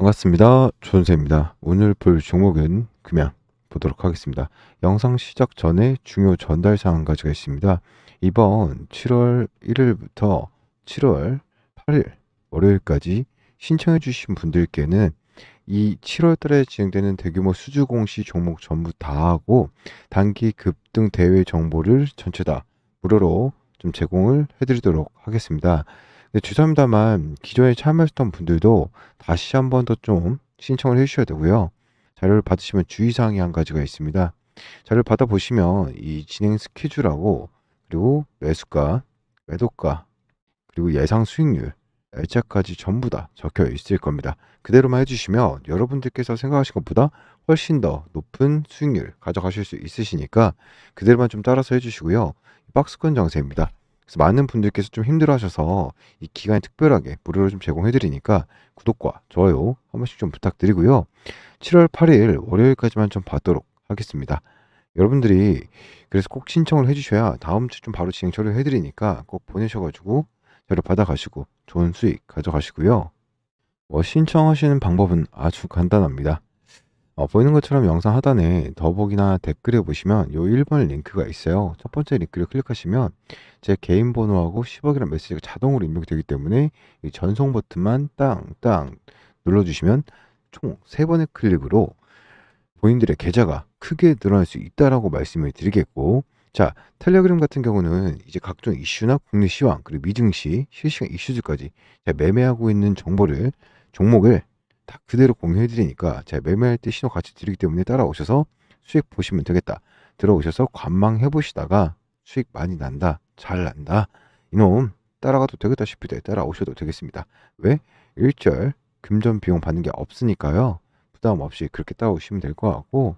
반갑습니다. 조선세입니다. 오늘 볼 종목은 금양 보도록 하겠습니다. 영상 시작 전에 중요 전달 사항 한 가지가 있습니다. 이번 7월 1일부터 7월 8일 월요일까지 신청해 주신 분들께는 이 7월 달에 진행되는 대규모 수주 공시 종목 전부 다 하고 단기 급등 대회 정보를 전체 다 무료로 좀 제공을 해드리도록 하겠습니다. 네, 죄송합니다만 기존에 참여하셨던 분들도 다시 한 번 더 좀 신청을 해주셔야 되고요. 자료를 받으시면 주의사항이 한 가지가 있습니다. 자료를 받아보시면 이 진행 스케줄하고 그리고 매수가, 매도가, 그리고 예상 수익률, 날짜까지 전부 다 적혀 있을 겁니다. 그대로만 해주시면 여러분들께서 생각하신 것보다 훨씬 더 높은 수익률 가져가실 수 있으시니까 그대로만 좀 따라서 해주시고요. 박스권 정세입니다. 그래서 많은 분들께서 좀 힘들어하셔서 이 기간에 특별하게 무료로 좀 제공해드리니까 구독과 좋아요 한 번씩 좀 부탁드리고요. 7월 8일 월요일까지만 좀 받도록 하겠습니다. 여러분들이 그래서 꼭 신청을 해주셔야 다음 주 좀 바로 진행 처리를 해드리니까 꼭 보내셔가지고 자료 받아가시고 좋은 수익 가져가시고요. 뭐 신청하시는 방법은 아주 간단합니다. 어, 보이는 것처럼 영상 하단에 더보기나 댓글에 보시면 요 1번 링크가 있어요. 첫 번째 링크를 클릭하시면 제 개인 번호하고 10억이라는 메시지가 자동으로 입력이 되기 때문에 이 전송 버튼만 땅땅 눌러주시면 총 3번의 클릭으로 본인들의 계좌가 크게 늘어날 수 있다라고 말씀을 드리겠고 자 텔레그램 같은 경우는 이제 각종 이슈나 국내 시황 그리고 미증시 실시간 이슈들까지 제가 매매하고 있는 정보를 종목을 다 그대로 공유해 드리니까 제가 매매할 때 신호 같이 드리기 때문에 따라오셔서 수익 보시면 되겠다. 들어오셔서 관망해 보시다가 수익 많이 난다 잘 난다. 이놈 따라가도 되겠다 싶을 때 따라오셔도 되겠습니다. 왜? 일절 금전 비용 받는 게 없으니까요. 부담 없이 그렇게 따라오시면 될 것 같고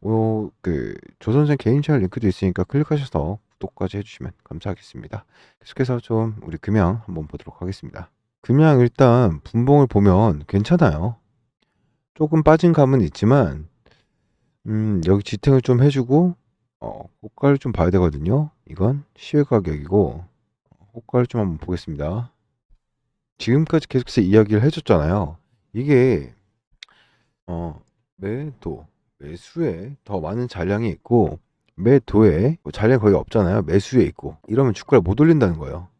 어, 그 조선생 개인 채널 링크도 있으니까 클릭하셔서 구독까지 해주시면 감사하겠습니다. 계속해서 좀 우리 금양 한번 보도록 하겠습니다. 금양 일단 분봉을 보면 괜찮아요. 조금 빠진 감은 있지만 음, 여기 지탱을 좀 해주고 어, 호가를 좀 봐야 되거든요. 이건 시외 가격이고 호가를 좀 한번 보겠습니다. 지금까지 계속해서 이야기를 해줬잖아요. 이게 어, 매도 매수에 더 많은 잔량이 있고 매도에 뭐 잔량이 거의 없잖아요. 매수에 있고 이러면 주가를 못 올린다는 거예요.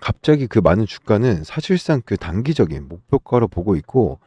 갑자기 그 많은 주가는 사실상 그 단기적인 목표가로 보고 있고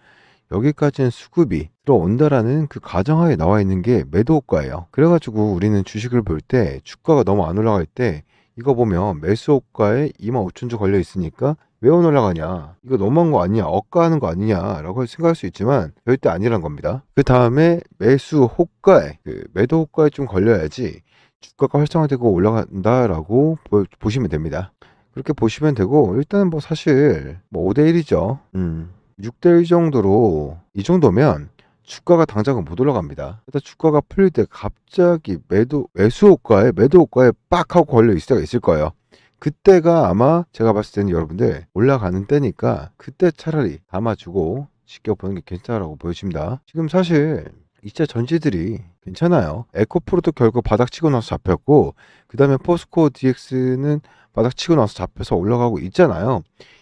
여기까지는 수급이 들어온다라는 그 가정하에 나와 있는 게 매도 효과예요. 그래가지고 우리는 주식을 볼 때 주가가 너무 안 올라갈 때 이거 보면 매수 효과에 2만 5천 주 걸려 있으니까 왜 안 올라가냐? 이거 너무한 거 아니냐? 억가하는 거 아니냐라고 생각할 수 있지만 절대 아니란 겁니다. 그 다음에 매수 호가에 그 매도 호가에 좀 걸려야지 주가가 활성화되고 올라간다라고 보, 보시면 됩니다 그렇게 보시면 되고 일단은 뭐 사실 뭐 5대 1이죠 음 6대 1 정도로 이 정도면 주가가 당장은 못 올라갑니다. 일단 주가가 풀릴 때 갑자기 매도 매수 효과에 매도 효과에 빡 하고 걸려 있을 때가 있을 거예요. 그때가 아마 제가 봤을 때는 여러분들 올라가는 때니까 그때 차라리 담아주고 지켜보는 게 괜찮다라고 보여집니다. 지금 사실 2차 전지들이 괜찮아요. 에코프로도 결국 바닥 치고 나서 잡혔고 그 다음에 포스코 DX는 바닥 치고 나서 잡혀서 올라가고 있잖아요.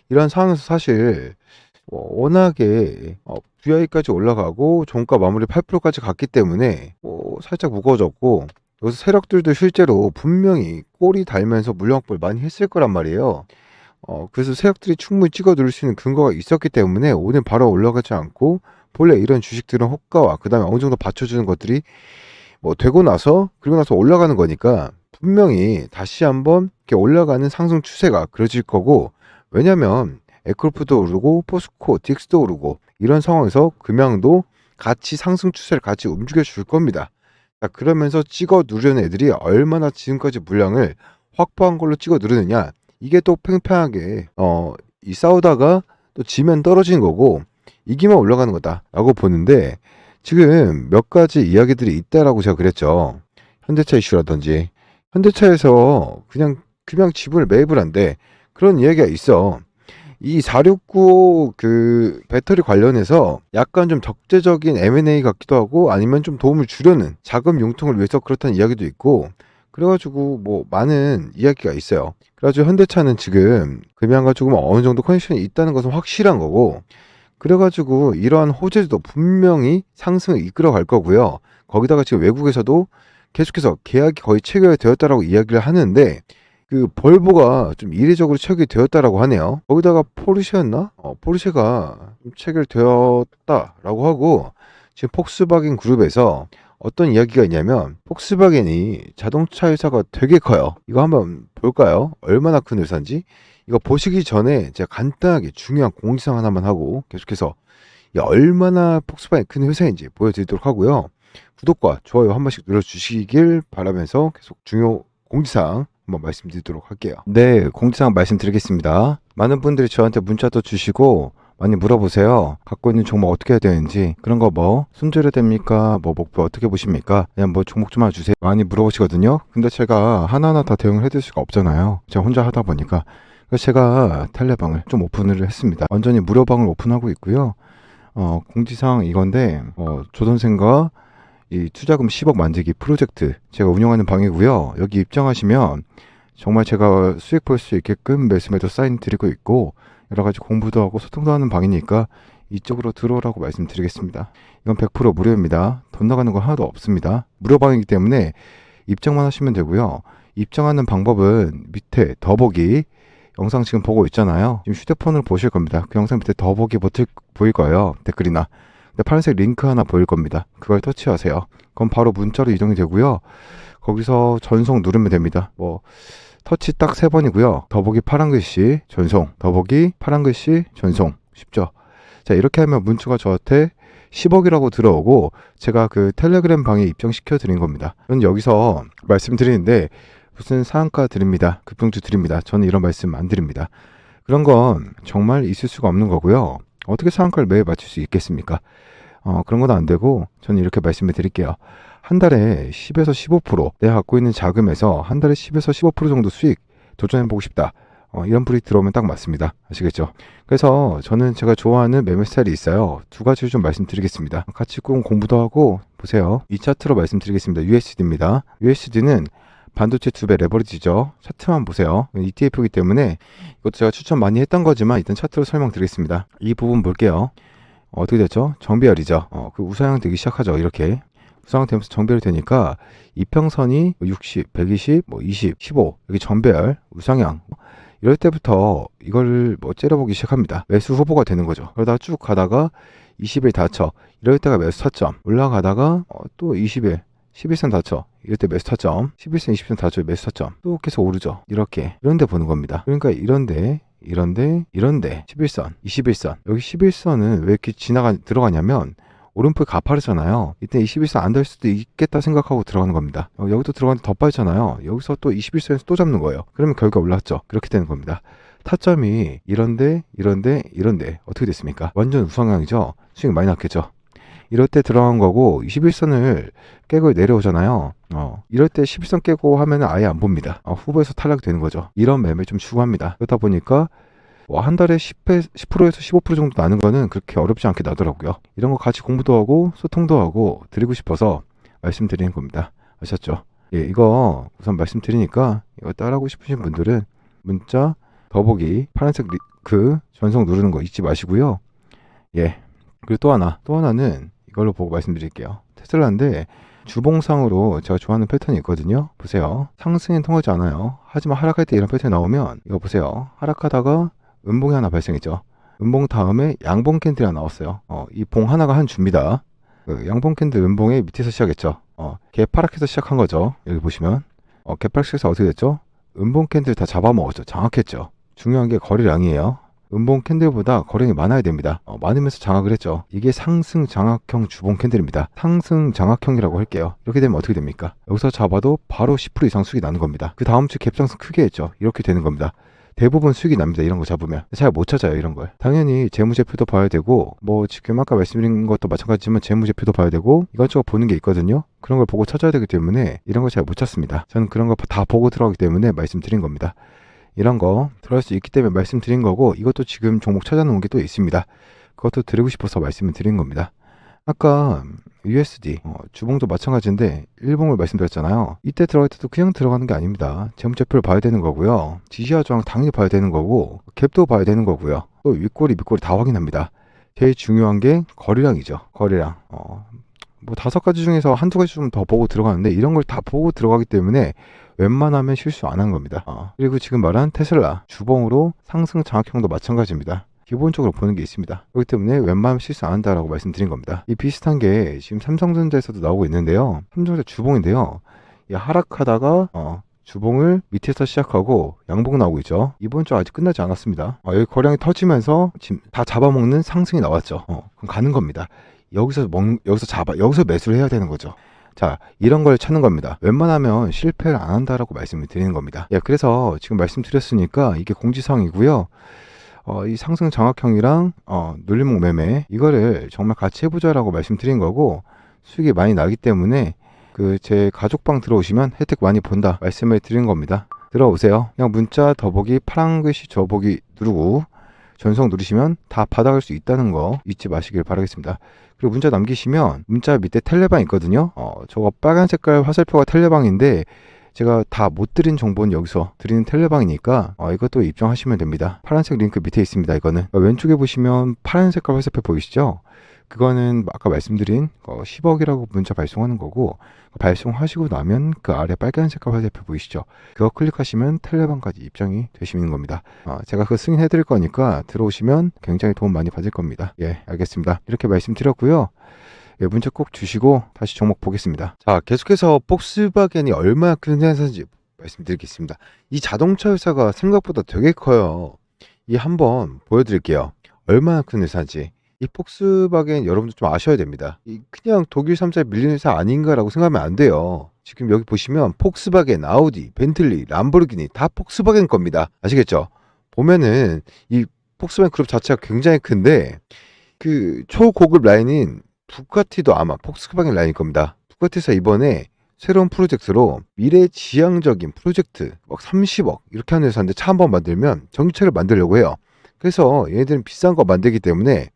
이런 상황에서 사실 뭐 워낙에 어, VI까지 올라가고 종가 마무리 8%까지 갔기 때문에 뭐 살짝 무거워졌고 여기서 세력들도 실제로 분명히 꼬리 달면서 물량 확보를 많이 했을 거란 말이에요. 어, 그래서 세력들이 충분히 찍어 누를 수 있는 근거가 있었기 때문에 오늘 바로 올라가지 않고 본래 이런 주식들은 호가와 그 다음에 어느 정도 받쳐주는 것들이 뭐 되고 나서 그리고 나서 올라가는 거니까 분명히 다시 한번 이렇게 올라가는 상승 추세가 그려질 거고 왜냐면 에코프도 오르고 포스코, 딕스도 오르고 이런 상황에서 금양도 같이 상승 추세를 같이 움직여 줄 겁니다. 자, 그러면서 찍어 누르는 애들이 얼마나 지금까지 물량을 확보한 걸로 찍어 누르느냐 이게 또 팽팽하게 어, 이 싸우다가 또 지면 떨어지는 거고 이기면 올라가는 거다라고 보는데 지금 몇 가지 이야기들이 있다라고 제가 그랬죠. 현대차 이슈라든지 현대차에서 그냥 그냥 지분을 매입을 한데 그런 이야기가 있어. 이 469 그 배터리 관련해서 약간 좀 적재적인 M&A 같기도 하고 아니면 좀 도움을 주려는 자금 융통을 위해서 그렇다는 이야기도 있고 그래가지고 뭐 많은 이야기가 있어요. 그래가지고 현대차는 지금 금양과 조금 어느 정도 컨디션이 있다는 것은 확실한 거고 그래가지고 이러한 호재도 분명히 상승을 이끌어 갈 거고요. 거기다가 지금 외국에서도 계속해서 계약이 거의 체결되었다라고 이야기를 하는데 그 볼보가 좀 이례적으로 체결되었다라고 하네요. 거기다가 포르쉐였나? 어, 포르쉐가 좀 체결되었다라고 하고 지금 폭스바겐 그룹에서 어떤 이야기가 있냐면 폭스바겐이 자동차 회사가 되게 커요. 이거 한번 볼까요? 얼마나 큰 회사인지. 이거 보시기 전에 제가 간단하게 중요한 공지사항 하나만 하고 계속해서 이 얼마나 폭스바겐 큰 회사인지 보여드리도록 하고요. 구독과 좋아요 한 번씩 눌러주시길 바라면서 계속 중요 공지사항 한번 말씀드리도록 할게요. 네, 공지사항 말씀드리겠습니다. 많은 분들이 저한테 문자도 주시고 많이 물어보세요. 갖고 있는 종목 어떻게 해야 되는지 그런 거 뭐 손절해야 됩니까? 뭐 목표 어떻게 보십니까? 그냥 뭐 종목 좀 하나 주세요. 많이 물어보시거든요. 근데 제가 하나하나 다 대응을 해드릴 수가 없잖아요. 제가 혼자 하다 보니까 제가 텔레방을 좀 오픈을 했습니다. 완전히 무료방을 오픈하고 있고요. 어, 공지사항 이건데 어, 조 선생과 이 투자금 10억 만들기 프로젝트 제가 운영하는 방이고요. 여기 입장하시면 정말 제가 수익 볼 수 있게끔 매수매도 사인 드리고 있고 여러 가지 공부도 하고 소통도 하는 방이니까 이쪽으로 들어오라고 말씀드리겠습니다. 이건 100% 무료입니다. 돈 나가는 거 하나도 없습니다. 무료 방이기 때문에 입장만 하시면 되고요. 입장하는 방법은 밑에 더보기 영상 지금 보고 있잖아요. 지금 휴대폰으로 보실 겁니다. 그 영상 밑에 더보기 버튼 보일 거예요. 댓글이나. 근데 파란색 링크 하나 보일 겁니다. 그걸 터치하세요. 그럼 바로 문자로 이동이 되고요. 거기서 전송 누르면 됩니다. 뭐 터치 딱 세 번이고요. 더보기 파란 글씨 전송, 더보기 파란 글씨 전송. 쉽죠? 자, 이렇게 하면 문자가 저한테 10억이라고 들어오고 제가 그 텔레그램 방에 입장시켜 드린 겁니다. 저는 여기서 말씀드리는데 무슨 상한가 드립니다. 급등주 드립니다. 저는 이런 말씀 안 드립니다. 그런 건 정말 있을 수가 없는 거고요. 어떻게 상한가를 매일 맞출 수 있겠습니까? 어, 그런 건 안 되고 저는 이렇게 말씀을 드릴게요. 한 달에 10에서 15% 내가 갖고 있는 자금에서 한 달에 10에서 15% 정도 수익 도전해 보고 싶다. 어, 이런 불이 들어오면 딱 맞습니다. 아시겠죠? 그래서 저는 제가 좋아하는 매매 스타일이 있어요. 두 가지를 좀 말씀드리겠습니다. 같이 꼭 공부도 하고 보세요. 이 차트로 말씀드리겠습니다. USD입니다. USD는 반도체 두 배 레버리지죠. 차트만 보세요. ETF이기 때문에 이것도 제가 추천 많이 했던 거지만 일단 차트로 설명드리겠습니다. 이 부분 볼게요. 어, 떻게 됐죠? 정비열이죠. 어, 그 우상향 되기 시작하죠. 이렇게. 우상향 되면서 정배열이 되니까 이평선이 60, 120, 뭐 20, 15 여기 전배열, 우상향 이럴 때부터 이걸 뭐 째려보기 시작합니다. 매수 후보가 되는 거죠. 그러다가 쭉 가다가 20일 다쳐 이럴 때가 매수 타점 올라가다가 어, 또 20일 11선 다쳐 이럴 때 매수 타점 11선 20선 다쳐 매수 타점 또 계속 오르죠. 이렇게 이런데 보는 겁니다. 그러니까 이런데 이런데 이런데 11선 21선 여기 11선은 왜 이렇게 지나가 들어가냐면 오른풀 가파르잖아요. 이때 21선 안 될 수도 있겠다 생각하고 들어가는 겁니다. 어, 여기도 들어가는데 더 빠지잖아요. 여기서 또 21선에서 또 잡는 거예요. 그러면 결과 올랐죠. 그렇게 되는 겁니다. 타점이 이런데 이런데 이런데 어떻게 됐습니까? 완전 우상향이죠. 수익 많이 났겠죠. 이럴 때 들어간 거고 21선을 깨고 내려오잖아요. 어, 이럴 때 11선 깨고 하면 아예 안 봅니다. 어, 후보에서 탈락되는 거죠. 이런 매매 좀 추구합니다. 그러다 보니까 뭐 한 달에 10회, 10%에서 15% 정도 나는 거는 그렇게 어렵지 않게 나더라고요. 이런 거 같이 공부도 하고 소통도 하고 드리고 싶어서 말씀드리는 겁니다. 아셨죠? 예, 이거 우선 말씀드리니까 이거 따라하고 싶으신 분들은 문자 더보기 파란색 리, 그 전송 누르는 거 잊지 마시고요. 예. 그리고 또 하나, 또 하나는 이걸로 보고 말씀드릴게요. 테슬라인데 주봉상으로 제가 좋아하는 패턴이 있거든요. 보세요. 상승은 통하지 않아요. 하지만 하락할 때 이런 패턴이 나오면 이거 보세요. 하락하다가 음봉이 하나 발생했죠. 음봉 다음에 양봉 캔들이 하나 나왔어요. 어, 이 봉 하나가 한 주입니다. 그 양봉 캔들 음봉의 밑에서 시작했죠. 어, 개파락해서 시작한 거죠. 여기 보시면 어, 개파락해서 어떻게 됐죠? 음봉 캔들 다 잡아먹었죠. 장악했죠. 중요한 게 거래량이에요. 음봉 캔들보다 거래량이 많아야 됩니다. 어, 많으면서 장악을 했죠. 이게 상승 장악형 주봉 캔들입니다. 상승 장악형이라고 할게요. 이렇게 되면 어떻게 됩니까? 여기서 잡아도 바로 10% 이상 수익이 나는 겁니다. 그 다음 주 갭상승 크게 했죠. 이렇게 되는 겁니다. 대부분 수익이 납니다. 이런 거 잡으면. 잘 못 찾아요. 이런 걸. 당연히 재무제표도 봐야 되고 뭐 지금 아까 말씀드린 것도 마찬가지지만 재무제표도 봐야 되고 이것저것 보는 게 있거든요. 그런 걸 보고 찾아야 되기 때문에 이런 걸 잘 못 찾습니다. 저는 그런 거 다 보고 들어가기 때문에 말씀드린 겁니다. 이런 거 들어갈 수 있기 때문에 말씀드린 거고 이것도 지금 종목 찾아놓은 게 또 있습니다. 그것도 드리고 싶어서 말씀을 드린 겁니다. 아까 USD 어, 주봉도 마찬가지인데 일봉을 말씀드렸잖아요. 이때 들어갈 때도 그냥 들어가는 게 아닙니다. 재무제표를 봐야 되는 거고요. 지시와 저항 당연히 봐야 되는 거고 갭도 봐야 되는 거고요. 또 윗꼬리 밑꼬리 다 확인합니다. 제일 중요한 게 거래량이죠. 거래량. 어, 뭐 다섯 가지 중에서 한두 가지 좀 더 보고 들어가는데 이런 걸 다 보고 들어가기 때문에 웬만하면 실수 안 한 겁니다. 어, 그리고 지금 말한 테슬라 주봉으로 상승 장악형도 마찬가지입니다. 기본적으로 보는 게 있습니다. 그렇기 때문에 웬만하면 실수 안 한다라고 말씀드린 겁니다. 이 비슷한 게 지금 삼성전자에서도 나오고 있는데요. 삼성전자 주봉인데요. 이 하락하다가 어, 주봉을 밑에서 시작하고 양봉 나오고 있죠. 이번 주 아직 끝나지 않았습니다. 어, 여기 거량이 터지면서 지금 다 잡아먹는 상승이 나왔죠. 어, 그럼 가는 겁니다. 여기서 먹, 여기서 잡아, 여기서 매수를 해야 되는 거죠. 자, 이런 걸 찾는 겁니다. 웬만하면 실패를 안 한다라고 말씀을 드리는 겁니다. 예, 그래서 지금 말씀드렸으니까 이게 공지사항이고요. 어, 이 상승 장악형이랑 어, 눌림목 매매 이거를 정말 같이 해보자라고 말씀드린 거고 수익이 많이 나기 때문에 그 제 가족방 들어오시면 혜택 많이 본다 말씀을 드린 겁니다. 들어오세요. 그냥 문자 더보기 파란 글씨 저보기 누르고 전송 누르시면 다 받아갈 수 있다는 거 잊지 마시길 바라겠습니다. 그리고 문자 남기시면 문자 밑에 텔레방 있거든요. 어, 저거 빨간 색깔 화살표가 텔레방인데 제가 다 못 드린 정보는 여기서 드리는 텔레방이니까 어, 이것도 입장하시면 됩니다. 파란색 링크 밑에 있습니다. 이거는 어, 왼쪽에 보시면 파란 색깔 화살표 보이시죠? 그거는 아까 말씀드린 어, 10억이라고 문자 발송하는 거고 발송하시고 나면 그 아래 빨간 색깔 화살표 보이시죠? 그거 클릭하시면 텔레방까지 입장이 되시는 겁니다. 어, 제가 그 승인해 드릴 거니까 들어오시면 굉장히 도움 많이 받을 겁니다. 예, 알겠습니다. 이렇게 말씀드렸고요. 예, 문자 꼭 주시고 다시 종목 보겠습니다. 자, 계속해서 폭스바겐이 얼마나 큰 회사인지 말씀드리겠습니다. 이 자동차 회사가 생각보다 되게 커요. 이 한번 보여드릴게요. 얼마나 큰 회사인지. 이 폭스바겐 여러분들 좀 아셔야 됩니다. 이 그냥 독일 3사 밀리는 회사 아닌가라고 생각하면 안 돼요. 지금 여기 보시면 폭스바겐, 아우디, 벤틀리, 람보르기니 다 폭스바겐 겁니다. 아시겠죠? 보면은 이 폭스바겐 그룹 자체가 굉장히 큰데 그 초고급 라인인 부가티도 아마 폭스바겐 라인일 겁니다. 부가티에서 이번에 새로운 프로젝트로 미래 지향적인 프로젝트 막 30억 이렇게 하는 회사인데 차 한 번 만들면 전기차를 만들려고 해요. 그래서 얘네들은 비싼 거 만들기 때문에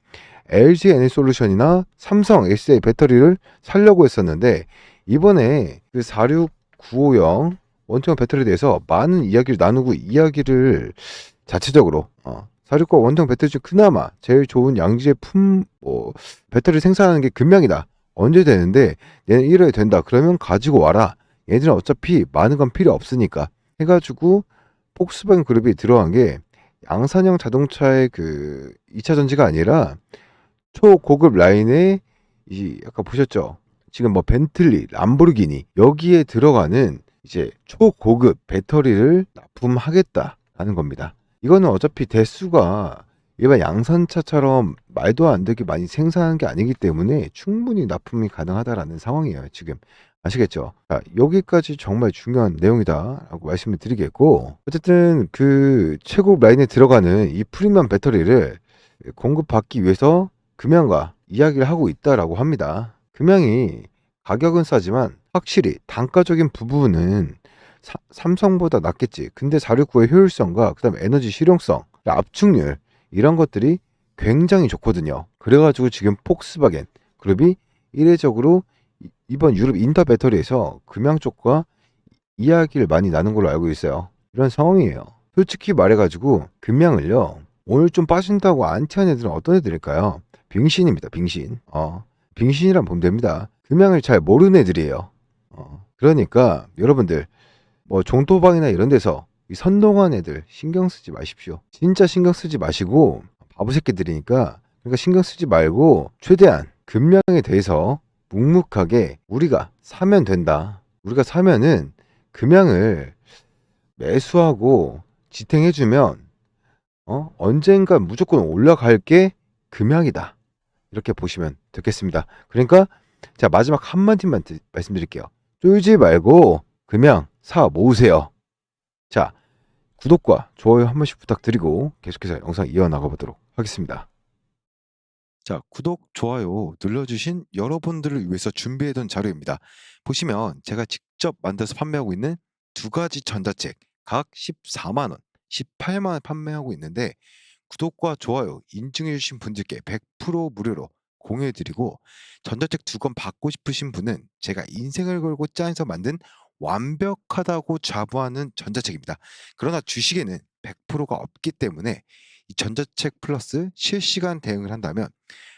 LG 에너솔루션이나 삼성 SA 배터리를 살려고 했었는데 이번에 그 46950 원통형 배터리에 대해서 많은 이야기를 나누고 이야기를 자체적으로 어, 469 원통 배터리 중 그나마 제일 좋은 양질의 품, 뭐, 배터리 생산하는 게 금량이다. 언제 되는데, 얘는 1월에 된다. 그러면 가지고 와라. 얘들은 어차피 많은 건 필요 없으니까. 해가지고, 폭스바겐 그룹이 들어간 게, 양산형 자동차의 그 2차 전지가 아니라, 초고급 라인의, 이, 아까 보셨죠? 지금 뭐 벤틀리, 람보르기니, 여기에 들어가는 이제 초고급 배터리를 납품하겠다라는 겁니다. 이거는 어차피 대수가 일반 양산차처럼 말도 안 되게 많이 생산하는 게 아니기 때문에 충분히 납품이 가능하다라는 상황이에요. 지금 아시겠죠? 자, 여기까지 정말 중요한 내용이다라고 말씀을 드리겠고 어쨌든 그 최고 라인에 들어가는 이 프리미엄 배터리를 공급받기 위해서 금양과 이야기를 하고 있다라고 합니다. 금양이 가격은 싸지만 확실히 단가적인 부분은 사- 삼성보다 낫겠지. 근데 469의 효율성과 그다음에 에너지 실용성, 압축률 이런 것들이 굉장히 좋거든요. 그래가지고 지금 폭스바겐 그룹이 이례적으로 이- 이번 유럽 인터 배터리에서 금양 쪽과 이야기를 많이 나눈 걸로 알고 있어요. 이런 상황이에요. 솔직히 말해가지고 금양을요 오늘 좀 빠진다고 안티한 애들은 어떤 애들일까요? 빙신입니다. 빙신. 어, 빙신이란 보면 됩니다. 금양을 잘 모르는 애들이에요. 어, 그러니까 여러분들 뭐 종토방이나 이런 데서 이 선동한 애들 신경 쓰지 마십시오. 진짜 신경 쓰지 마시고 바보 새끼들이니까 그러니까 신경 쓰지 말고 최대한 금량에 대해서 묵묵하게 우리가 사면 된다. 우리가 사면은 금양을 매수하고 지탱해주면 어 언젠가 무조건 올라갈 게 금양이다. 이렇게 보시면 되겠습니다. 그러니까 자 마지막 한마디만 드- 말씀드릴게요. 쫄지 말고 금양 사 모으세요. 자, 구독과 좋아요 한 번씩 부탁드리고 계속해서 영상 이어나가 보도록 하겠습니다. 자, 구독, 좋아요 눌러주신 여러분들을 위해서 준비해둔 자료입니다. 보시면 제가 직접 만들어서 판매하고 있는 두 가지 전자책 각 14만원, 18만원 판매하고 있는데 구독과 좋아요 인증해주신 분들께 100% 무료로 공유해드리고 전자책 두 권 받고 싶으신 분은 제가 인생을 걸고 짜서 만든 완벽하다고 자부하는 전자책입니다. 그러나 주식에는 100%가 없기 때문에 이 전자책 플러스 실시간 대응을 한다면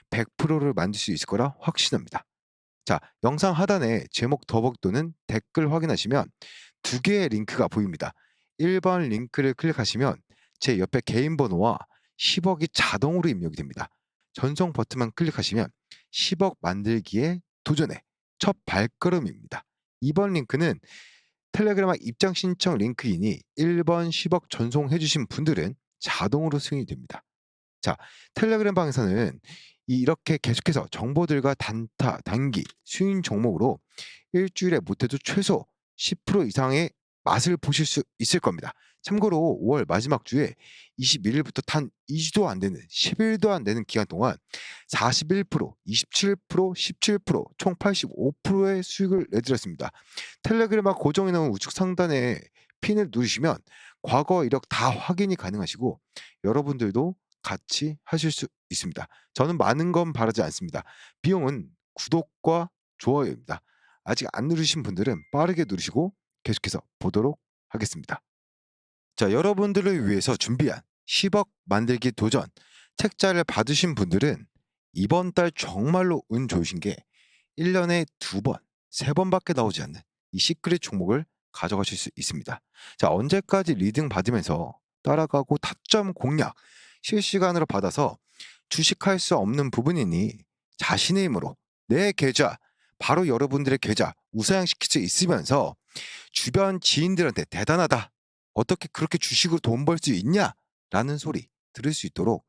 100%를 만들 수 있을 거라 확신합니다. 자, 영상 하단에 제목 더보기 또는 댓글 확인하시면 두 개의 링크가 보입니다. 1번 링크를 클릭하시면 제 옆에 개인 번호와 10억이 자동으로 입력이 됩니다. 전송 버튼만 클릭하시면 10억 만들기에 도전해 첫 발걸음입니다. 2번 링크는 텔레그램 입장 신청 링크이니 1번 10억 전송해 주신 분들은 자동으로 승인이 됩니다. 자, 텔레그램 방에서는 이렇게 계속해서 정보들과 단타, 단기, 수인 종목으로 일주일에 못해도 최소 10% 이상의 맛을 보실 수 있을 겁니다. 참고로 5월 마지막 주에 21일부터 단 2주도 안 되는 10일도 안 되는 기간 동안 41%, 27%, 17%, 총 85%의 수익을 내드렸습니다. 텔레그램과 고정해 놓은 우측 상단에 핀을 누르시면 과거 이력 다 확인이 가능하시고 여러분들도 같이 하실 수 있습니다. 저는 많은 건 바라지 않습니다. 비용은 구독과 좋아요입니다. 아직 안 누르신 분들은 빠르게 누르시고 계속해서 보도록 하겠습니다. 자, 여러분들을 위해서 준비한 10억 만들기 도전 책자를 받으신 분들은 이번 달 정말로 운 좋으신 게 1년에 두 번, 세 번밖에 나오지 않는 이 시크릿 종목을 가져가실 수 있습니다. 자, 언제까지 리딩 받으면서 따라가고 타점 공략 실시간으로 받아서 주식할 수 없는 부분이니 자신의 힘으로 내 계좌, 바로 여러분들의 계좌 우사양시킬 수 있으면서 주변 지인들한테 대단하다. 어떻게 그렇게 주식으로 돈 벌 수 있냐? 라는 소리 들을 수 있도록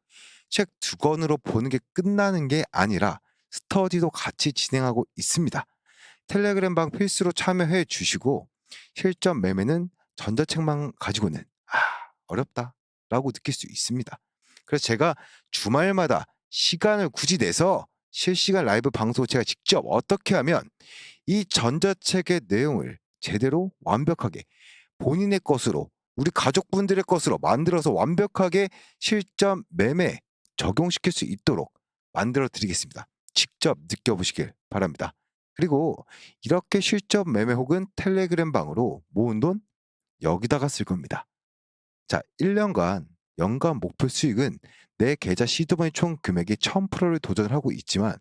책 두 권으로 보는 게 끝나는 게 아니라 스터디도 같이 진행하고 있습니다. 텔레그램 방 필수로 참여해 주시고 실전 매매는 전자책만 가지고는 아, 어렵다 라고 느낄 수 있습니다. 그래서 제가 주말마다 시간을 굳이 내서 실시간 라이브 방송을 제가 직접 어떻게 하면 이 전자책의 내용을 제대로 완벽하게 본인의 것으로 우리 가족분들의 것으로 만들어서 완벽하게 실전 매매 적용시킬 수 있도록 만들어 드리겠습니다. 직접 느껴보시길 바랍니다. 그리고 이렇게 실전 매매 혹은 텔레그램 방으로 모은 돈 여기다가 쓸 겁니다. 자, 1년간 연간 목표 수익은 내 계좌 시드머니 총 금액의 1000%를 도전을 하고 있지만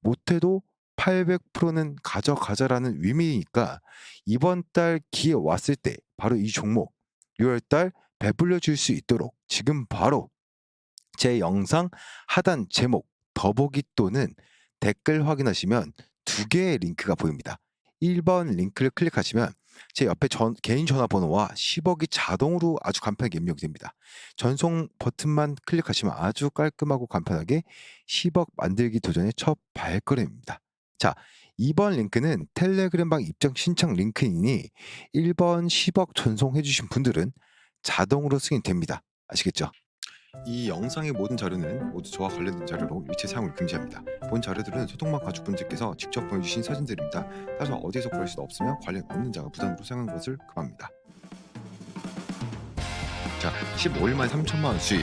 못해도 800%는 가져가자라는 의미니까 이번 달 기회 왔을 때 바로 이 종목 6월달 배불려 줄 수 있도록 지금 바로 제 영상 하단 제목 더보기 또는 댓글 확인하시면 두 개의 링크가 보입니다. 1번 링크를 클릭하시면 제 옆에 전, 개인 전화번호와 10억이 자동으로 아주 간편하게 입력이 됩니다. 전송 버튼만 클릭하시면 아주 깔끔하고 간편하게 10억 만들기 도전의 첫 발걸음입니다. 자, 2번 링크는 텔레그램방 입장 신청 링크이니 1번 10억 전송해 주신 분들은 자동으로 승인됩니다. 아시겠죠? 이 영상의 모든 자료는 모두 저와 관련된 자료로 일체 사용을 금지합니다. 본 자료들은 소통방 가족분들께서 직접 보내주신 사진들입니다. 따라서 어디서 구할 수도 없으며 관련 없는 자가 부담으로 사용하는 것을 금합니다. 자, 15일 만에 3천만 원 수익,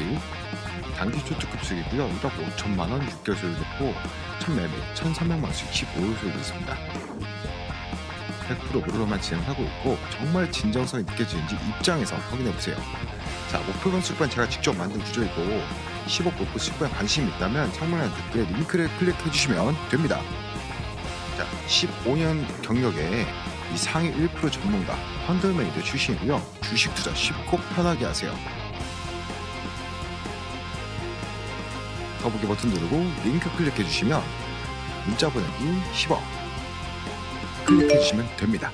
단기 초특급 수익이고요. 1억 5천만 원 6개월 수익을 넣고 첫 매매 1,300만 원 수익 15일 수익을 있습니다. 100% 무료로만 진행하고 있고 정말 진정성이 느껴지는지 입장에서 확인해 보세요. 자, 목표 건수ban 제가 직접 만든 구조이고 15 목표 수익ban 관심이 있다면 상단의 댓글에 링크를 클릭해 주시면 됩니다. 자, 15년 경력에 이 상위 1% 전문가 펀드메이드 출신이고요. 주식 투자 쉽고 편하게 하세요. 더보기 버튼 누르고 링크 클릭해 주시면 문자 보내기 10억 클릭해 주시면 됩니다.